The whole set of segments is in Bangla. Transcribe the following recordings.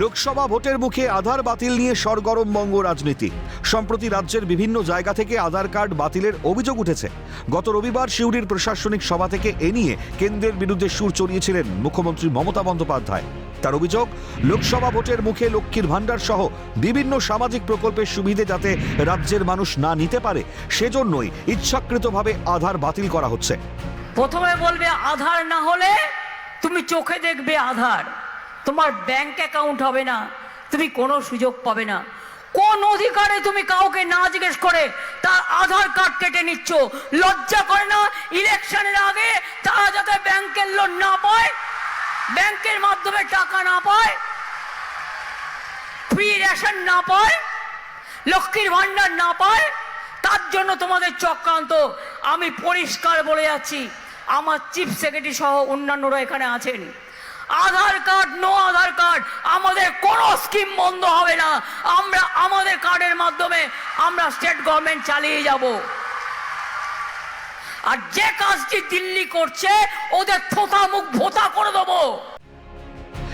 লোকসভা ভোটের মুখে আধার বাতিল নিয়ে সরগরম বঙ্গ রাজনীতি। সম্প্রতি রাজ্যের বিভিন্ন জায়গা থেকে আধার কার্ড বাতিলের অভিযোগ উঠেছে। গত রবিবার সিউড়ির প্রশাসনিক সভা থেকে এ নিয়ে কেন্দ্রের বিরুদ্ধে সুর চড়িয়েছিলেন মুখ্যমন্ত্রী মমতা বন্দ্যোপাধ্যায়। তার অভিযোগ, লোকসভা ভোটের মুখে লক্ষ্মীর ভাণ্ডার সহ বিভিন্ন সামাজিক প্রকল্পের সুবিধে যাতে রাজ্যের মানুষ না নিতে পারে, সেজন্যই ইচ্ছাকৃতভাবে আধার বাতিল করা হচ্ছে। প্রথমে বলবে, আধার না হলে তুমি চোখে দেখবে আধার। তোমার ব্যাংক অ্যাকাউন্ট হবে না, তুমি কোনো সুযোগ পাবে না। কোন অধিকারে তুমি কাউকে না জিজ্ঞেস করে তার আধার কার্ড কেটে নিচ্ছ, লজ্জা করে না? ইলেকশনের আগে তারা যাতে ব্যাংকের লোন না পায় ব্যাংকের মাধ্যমে টাকা না পায় ফ্রি রেশন না পায়, লক্ষ্মীর ভাণ্ডার না পায়, তার জন্য তোমাদের চক্রান্ত। আমি পরিষ্কার বলে যাচ্ছি, আমার চিফ সেক্রেটারি সহ অন্যান্যরা এখানে আছেন। Aadhaar card, no Aadhaar card, আমাদের কোনো স্কিম বন্ধ হবে না। আমরা আমাদের কার্ডের মাধ্যমে আমরা স্টেট গভর্নমেন্ট চালিয়ে যাব। আর যে কাজটি দিল্লি করছে, ওদের থোতা মুখ ভোতা করে দেবো।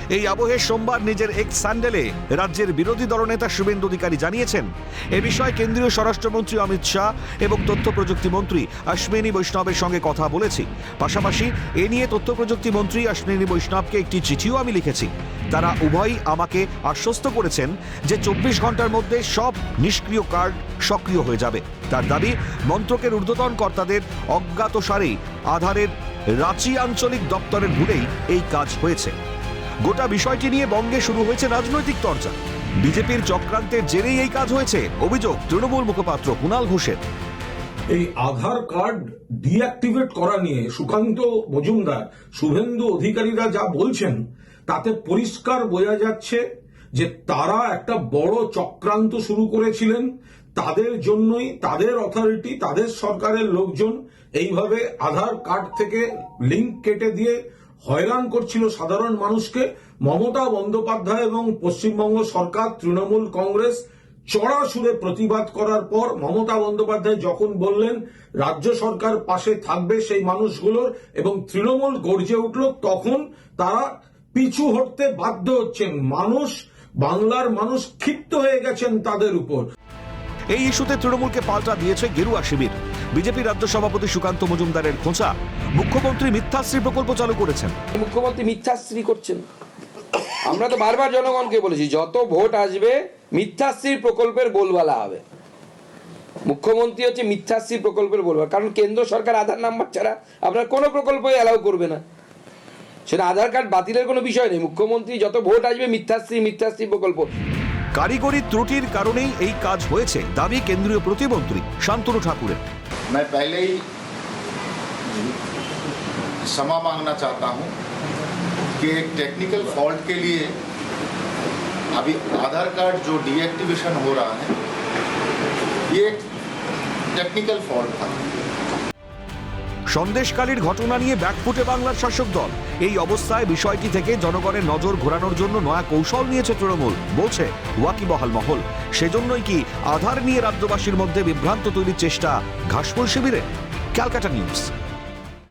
এই আবহে সোমবার নিজের এক্স স্যান্ডেলে রাজ্যের বিরোধী দলনেতা শুভেন্দু অধিকারী জানিয়েছেন, এ বিষয়ে কেন্দ্রীয় স্বরাষ্ট্রমন্ত্রী অমিত শাহ এবং তথ্য প্রযুক্তি মন্ত্রী অশ্বিনী বৈষ্ণবের সঙ্গে কথা বলেছি। পাশাপাশি এ নিয়ে তথ্য প্রযুক্তি মন্ত্রী অশ্বিনী বৈষ্ণবকে একটি চিঠিও আমি লিখেছি। তারা উভয়ই আমাকে আশ্বস্ত করেছেন যে চব্বিশ ঘণ্টার মধ্যে সব নিষ্ক্রিয় কার্ড সক্রিয় হয়ে যাবে। তার দাবি, মন্ত্রকের ঊর্ধ্বতন কর্তাদের অজ্ঞাতসারেই আধারের রাঁচি আঞ্চলিক দপ্তরের ভুলেই এই কাজ হয়েছে। গোটা বিষয়টি নিয়ে বঙ্গে শুরু হয়েছে রাজনৈতিক চর্চা। বিজেপির চক্রান্তের জেরেই এই কাজ হয়েছে। অভিযোগ, তৃণমূল মুখপাত্র কুণাল ঘোষের। এই আধার কার্ড ডিঅ্যাক্টিভেট করা নিয়ে সুকান্ত মজুমদার, শুভেন্দু অধিকারীরা যা বলছেন, তাতে পরিষ্কার বোঝা যাচ্ছে যে তারা একটা বড় চক্রান্ত শুরু করেছিলেন। তাদের জন্যই, তাদের অথরিটি তাদের সরকারের লোকজন এইভাবে আধার কার্ড থেকে লিঙ্ক কেটে দিয়ে হয়রান করছিল সাধারণ মানুষকে। মমতা বন্দ্যোপাধ্যায় এবং পশ্চিমবঙ্গ সরকার, তৃণমূল কংগ্রেস চড়া সুরে প্রতিবাদ করার পর মমতা বন্দ্যোপাধ্যায় যখন বললেন, রাজ্য সরকার পাশে থাকবে সেই মানুষগুলোর এবং তৃণমূল গর্জে উঠল তখন তারা পিছু হটতে বাধ্য হচ্ছেন। মানুষ, বাংলার মানুষ ক্ষিপ্ত হয়ে গেছেন তাদের উপর। এই ইস্যুতে তৃণমূলকে পাল্টা দিয়েছে গেরুয়া শিবির। বিজেপি রাজ্য সভাপতি সুকান্ত মজুমদারের খোঁচা। মুখ্যমন্ত্রী মিথ্যাশ্রী প্রকল্প চালু করেছেন। মুখ্যমন্ত্রী মিথ্যাশ্রী করছেন। আমরা তো বারবার জনগণকে বলেছি, যত ভোট আসবে, মিথ্যাশ্রীর প্রকল্পের গোলবালা হবে। মুখ্যমন্ত্রী হচ্ছে মিথ্যাশ্রী প্রকল্পের বলবার কারণ কেন্দ্র সরকার আধার নাম্বার ছাড়া আপনার কোনো প্রকল্পই অ্যালাউ করবে না। সেটা আধার কার্ড বাতিলের কোনো বিষয় নেই। মুখ্যমন্ত্রী যত ভোট আসবে, মিথ্যাশ্রী মিথ্যাশ্রী প্রকল্প। কারিগরি ত্রুটির কারণেই এই কাজ হয়েছে দাবি কেন্দ্রীয় প্রতিমন্ত্রী শান্তনু ঠাকুরের मैं पहले ही क्षमा मांगना चाहता हूं कि एक टेक्निकल फॉल्ट के लिए अभी आधार कार्ड जो डीएक्टिवेशन हो रहा है ये एक टेक्निकल फॉल्ट था সন্দেশকালীর ঘটনা নিয়ে ব্যাকফুটে বাংলার শাসক দল এই অবস্থায় বিষয়টি থেকে জনগণের নজর ঘোরানোর জন্য নয়া কৌশল নিয়েছে তৃণমূল, বলছে ওয়াকিবহাল মহল। সেজন্যই কি আধার নিয়ে রাজ্যবাসীর মধ্যে বিভ্রান্ত তৈরির চেষ্টা ঘাসফুল শিবিরে? ক্যালকাটা নিউজ।